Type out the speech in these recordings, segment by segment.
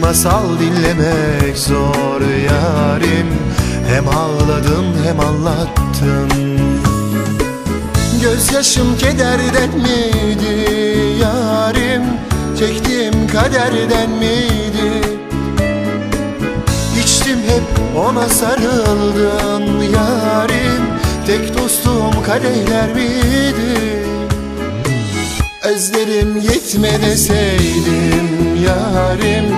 masal dinlemek zor yarim. Hem ağladım hem anlattım Gözyaşım kederden miydi yarim? Çektiğim kaderden miydi? İçtim hep ona sarıldım yarim. Tek dostum kadehler miydi? Özlerim yetme deseydim yarim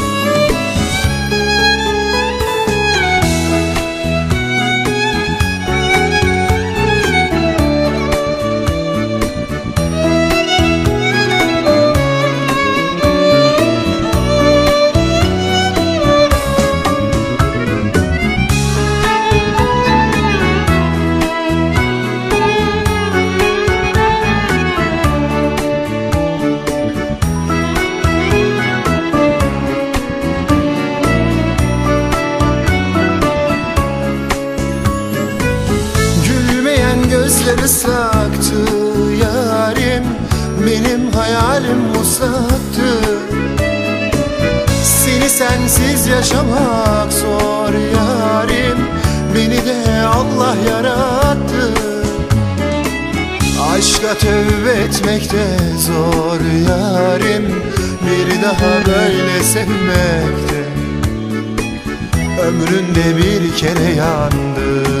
gözleri saktı yarim Benim hayalim uzaktı. Seni sensiz yaşamak zor yarim Beni de Allah yarattı. Aşka tövbe etmek de zor yarim Bir daha böyle sevmekte Ömründe bir kere yandı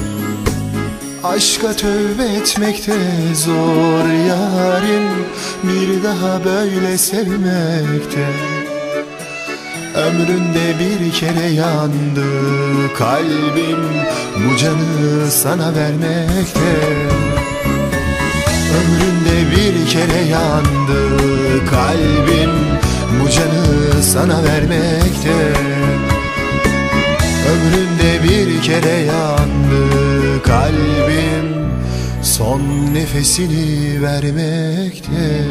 Aşka tövbe etmekte zor yarim. Bir daha böyle sevmekte Ömründe bir kere yandı kalbim. Bu canı sana vermekte Ömründe bir kere yandı kalbim. Bu canı sana vermekte Ömründe bir kere yandı kalbim Son nefesini vermekte